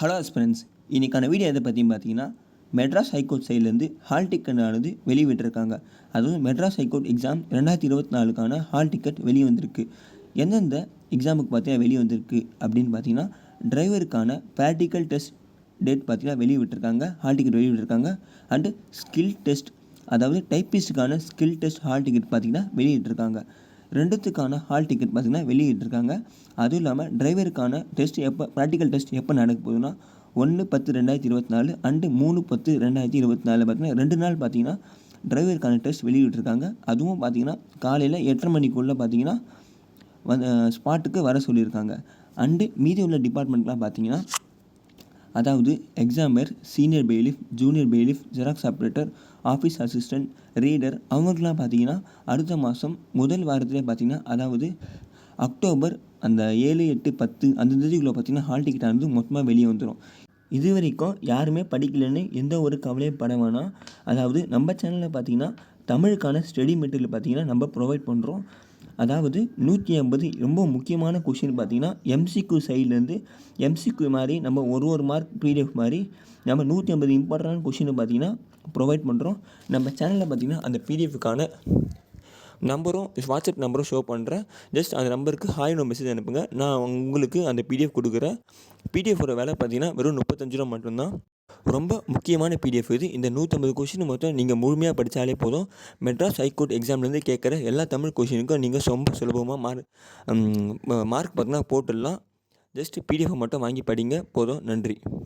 Hello friends இன்றைக்கான video எதை பற்றியும் பார்த்தீங்கன்னா மெட்ராஸ் ஹைகோர்ட் சைட்லேருந்து ஹால் டிக்கெட் ஆனது வெளியிட்டிருக்காங்க. அதுவும் மெட்ராஸ் ஹைகோர்ட் எக்ஸாம் ரெண்டாயிரத்தி இருபத்தி நாலுக்கான ஹால் டிக்கெட் வெளியே வந்திருக்கு எந்தெந்த எக்ஸாமுக்கு பார்த்தீங்கன்னா வெளியே வந்திருக்கு அப்படின்னு பார்த்தீங்கன்னா டிரைவருக்கான ப்ராக்டிக்கல் டெஸ்ட் டேட் பார்த்தீங்கன்னா வெளியே விட்டுருக்காங்க ஹால் டிக்கெட் வெளியிட்டிருக்காங்க. அண்டு ஸ்கில் டெஸ்ட் அதாவது டைப்பிஸ்ட்டுக்கான ஸ்கில் டெஸ்ட் ஹால் டிக்கெட் பார்த்தீங்கன்னா வெளியிட்டிருக்காங்க. ரெண்டுத்துக்கான ஹால் டிக்கெட் பார்த்தீங்கன்னா வெளியிட்டிருக்காங்க. அதுவும் இல்லாமல் டிரைவருக்கான டெஸ்ட் எப்போ ப்ராக்டிக்கல் டெஸ்ட் எப்போ நடக்க போகுதுன்னா ஒன்று பத்து ரெண்டாயிரத்தி இருபத்தி நாலு அண்டு மூணு பத்து ரெண்டாயிரத்தி இருபத்தி நாலு பார்த்தீங்கன்னா ரெண்டு நாள் பார்த்தீங்கன்னா டிரைவருக்கான டெஸ்ட் வெளியிட்டிருக்காங்க. அதுவும் பார்த்தீங்கன்னா காலையில் எட்டரை மணிக்குள்ளே பார்த்தீங்கன்னா வந்து ஸ்பாட்டுக்கு வர சொல்லியிருக்காங்க. அண்டு மீதி உள்ள டிபார்ட்மெண்ட்லாம் பார்த்திங்கன்னா அதாவது examiner senior bailiff junior bailiff xerox operator office assistant reader அவங்களுக்குலாம் பார்த்தீங்கன்னா அடுத்த மாதம் முதல் வாரத்திலே பார்த்தீங்கன்னா அதாவது அக்டோபர் அந்த ஏழு எட்டு பத்து அந்த தேதிக்குள்ளே பார்த்தீங்கன்னா ஹால் டிக்கெட் ஆனது மொத்தமாக வெளியே வந்துடும் இது வரைக்கும் யாருமே படிக்கலைன்னு எந்த ஒரு கவலையும் பட வேணாம். அதாவது நம்ம சேனலில் பார்த்தீங்கன்னா தமிழுக்கான ஸ்டடி மெட்டீரியல் பார்த்தீங்கன்னா நம்ம ப்ரொவைட் பண்ணுறோம் அதாவது நூற்றி ஐம்பது ரொம்ப முக்கியமான கொஷின் பார்த்தீங்கன்னா எம்சிக்யூ சைட்லேருந்து எம்சிக்யூ மாதிரி நம்ம ஒரு ஒரு மார்க் பிடிஎஃப் மாதிரி நம்ம நூற்றி ஐம்பது இம்பார்ட்டண்டான கொஷினை பார்த்தீங்கன்னா ப்ரொவைட் பண்ணுறோம் நம்ம சேனலில் பார்த்தீங்கன்னா அந்த பிடிஎஃப்க்கான நம்பரும் வாட்ஸ்அப் நம்பரும் ஷோ பண்ணுறேன் ஜஸ்ட் அந்த நம்பருக்கு ஹாய் மெசேஜ் அனுப்புங்க. நான் உங்களுக்கு அந்த பிடிஎஃப் கொடுக்குறேன். பிடிஎஃபோட விலை பார்த்தீங்கன்னா வெறும் முப்பத்தஞ்சு ரூபா மட்டும்தான். ரொம்ப முக்கியமான பிடிஎஃப் இது. இந்த நூற்றம்பது கொஷின் மொத்தம் நீங்கள் முழுமையாக படித்தாலே போதும். மெட்ராஸ் ஹைகோர்ட் எக்ஸாம்லேருந்து கேட்குற எல்லா தமிழ் கொஷினுக்கும் நீங்கள் ரொம்ப சுலபமாக மார்க் மார்க் பார்த்தீங்கன்னா போட்டுடலாம். ஜஸ்ட் பிடிஎஃப் மட்டும் வாங்கி படிங்க. போதும். நன்றி.